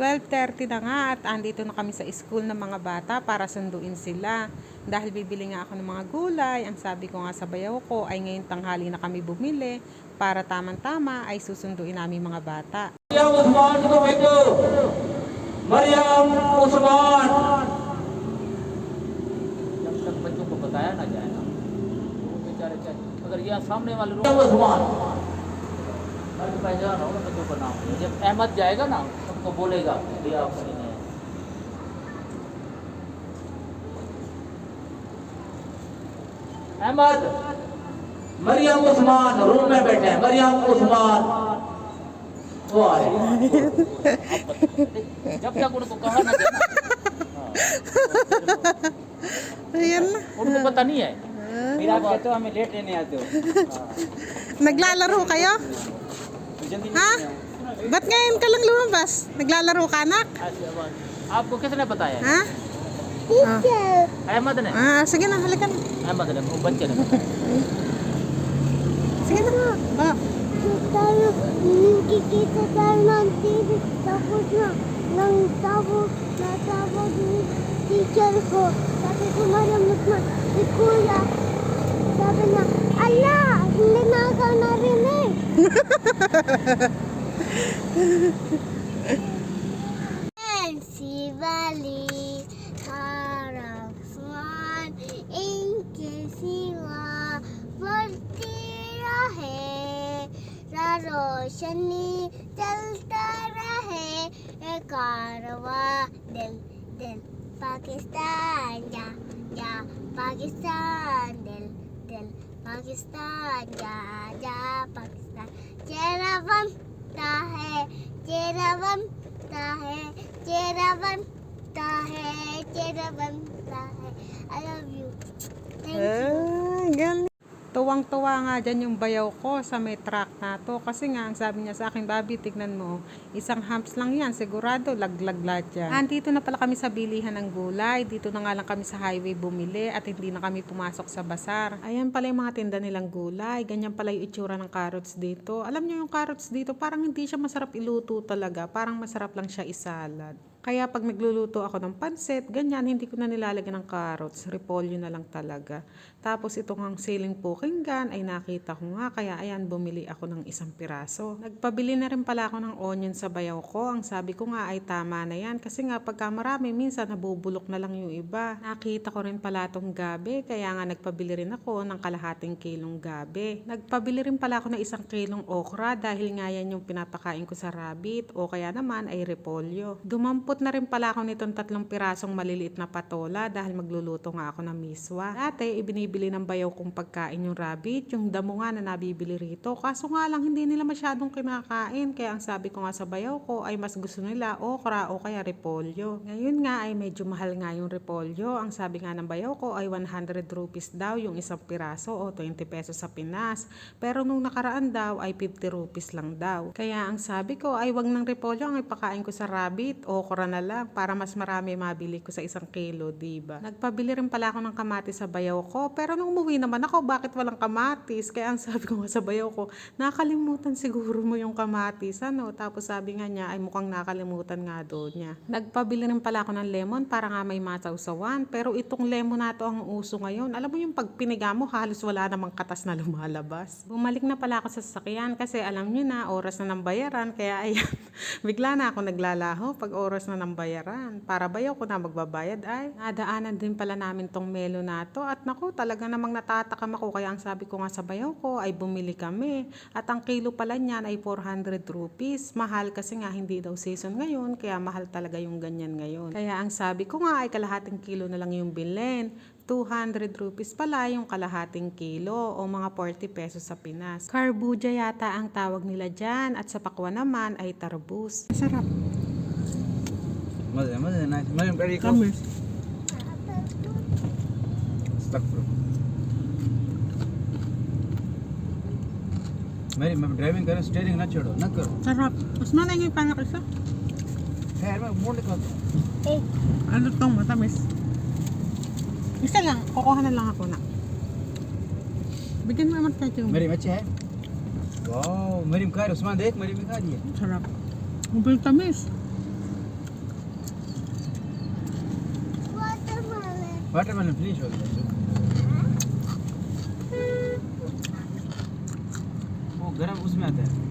12.30 na nga at andito na kami sa school ng mga bata para sunduin sila. Dahil bibili nga ako ng mga gulay, ang sabi ko nga sa bayaw ko ay ngayong tanghali na kami bumili para tamang-tama ay susunduin namin mga bata. Maryam उस्मान को भेजो मरियम उस्मान जब तक बच्चों को बताया ना जाए ना वो बेचारे क्या अगर यहाँ सामने वाले मरियम रूम उस्मान घर के पहचान हो ना बच्चों का नाम जब अहमद जाएगा ना सबको बोलेगा भैया आप खड़ी हैं अहमद मरियम उस्मान रूम में बैठे हैं मरियम उस्मान वो आ रहे हैं। आप बता- जब तक उनको कहा ना जाए ना, हाँ, na. उनको पता नहीं है आप कहते हो हमें लेट लेने आते हो Naglalaro kayo? तो जल्दी Ha? Ba't ngayon ka lang lumabas? Naglalaro ka, anak? Ah, kasi na ba? Ha? Teacher. Ah. Ayaw mo na. Ah, sige na, halika na. Ayaw mo na, uban ka na sige na nga. Ah. Tayo, kikita tayo ng TV, tapos na, nang tapos, natapos ni teacher ko. Sabi ko, malamot na, si kuya. Sabi na, ala, hindi na ako narinig. रोशनी चलता रहे कारवा दिल दिल पाकिस्तान जा जा पाकिस्तान दिल दिल पाकिस्तान जा जा पाकिस्तान चेहरा है चेहरा बनता है चेहरा बनता है चेहरा बनता है I love you thank you Ay, galing. Tuwang-tuwa nga dyan yung bayaw ko sa may truck na to. Kasi nga, ang sabi niya sa akin, Babi, tignan mo, isang humps lang yan. Sigurado, laglag lahat yan. Andito na pala kami sa bilihan ng gulay. Dito na nga lang kami sa highway bumili at hindi na kami pumasok sa basar. Ayan pala yung mga tinda nilang gulay. Ganyan pala yung itsura ng carrots dito. Alam niyo yung carrots dito, parang hindi siya masarap iluto talaga. Parang masarap lang siya isalad. Kaya pag nagluluto ako ng pansit, ganyan, hindi ko na nilalagyan ng carrots. Repolyo na lang talaga. Tapos itong ang ceiling poking gun ay nakita ko nga, kaya ayan, bumili ako ng isang piraso. Nagpabili na rin pala ako ng onion sa bayaw ko. Ang sabi ko nga ay tama na yan. Kasi nga pagka marami, minsan nabubulok na lang yung iba. Nakita ko rin pala itong gabi, kaya nga nagpabili rin ako ng kalahating kilong gabi. Nagpabili rin pala ako ng isang kilong okra dahil nga yan yung pinapakain ko sa rabbit o kaya naman ay repolyo. Dumampot na rin pala ako nitong tatlong pirasong maliliit na patola dahil magluluto nga ako ng miswa. Dati, ibinibili ng bayaw kong pagkain yung rabbit, yung damo nga na nabibili rito. Kaso nga lang, hindi nila masyadong kinakain. Kaya ang sabi ko nga sa bayaw ko ay mas gusto nila okra o kaya repolyo. Ngayon nga ay medyo mahal nga yung repolyo. Ang sabi nga ng bayaw ko ay 100 rupees daw yung isang piraso o 20 pesos sa Pinas. Pero nung nakaraan daw ay 50 rupees lang daw. Kaya ang sabi ko ay wag ng repolyo ang ipakain ko sa rabbit o okra na lang para mas marami mabili ko sa isang kilo, diba? Nagpabili rin pala ako ng kamatis sa bayaw ko. Pero nung umuwi naman ako, bakit walang kamatis? Kaya ang sabi ko nga sa bayaw ko, nakalimutan siguro mo yung kamatis, ano? Tapos sabi nga niya, ay mukhang nakalimutan nga doon niya. Nagpabili rin pala ako ng lemon para nga may masawsawan. Pero itong lemon na to ang uso ngayon. Alam mo yung pag piniga mo, halos wala namang katas na lumalabas. Bumalik na pala ako sa sasakyan kasi alam nyo na, oras na ng bayaran. Kaya ayan, bigla na ako naglalaho pag oras na ng bayaran. Para bayaw ko na magbabayad ay, nadaanan din pala namin tong melo na to. At naku, talaga namang natatakam ako. Kaya ang sabi ko nga sa bayaw ko ay bumili kami. At ang kilo pala niyan ay 400 rupees. Mahal kasi nga hindi daw season ngayon, kaya mahal talaga yung ganyan ngayon. Kaya ang sabi ko nga ay kalahating kilo na lang yung bilhin. 200 rupees pala yung kalahating kilo o mga 40 pesos sa Pinas. Carbuja yata ang tawag nila dyan at sa pakwan naman ay tarbus. Sarap. मज़े मज़े nice. मैं very close. Stuck pro मेरी मैं ड्राइविंग करो स्टीयरिंग ना छोड़ो ना करो सर आप उसमें देंगे पाना कैसे खैर मैं मोड़ कर ओ अंदर तो मत मिस इसे lang kokohan lang ako na bigyan mo naman kayo मेरी मच्छी है वाओ मेरी कार उस्मान देख मेरी में खा दी है सर आप बिल्कुल तमीज़ वाटरमेलन फिनिश हो गया वो गरम उसमें आता है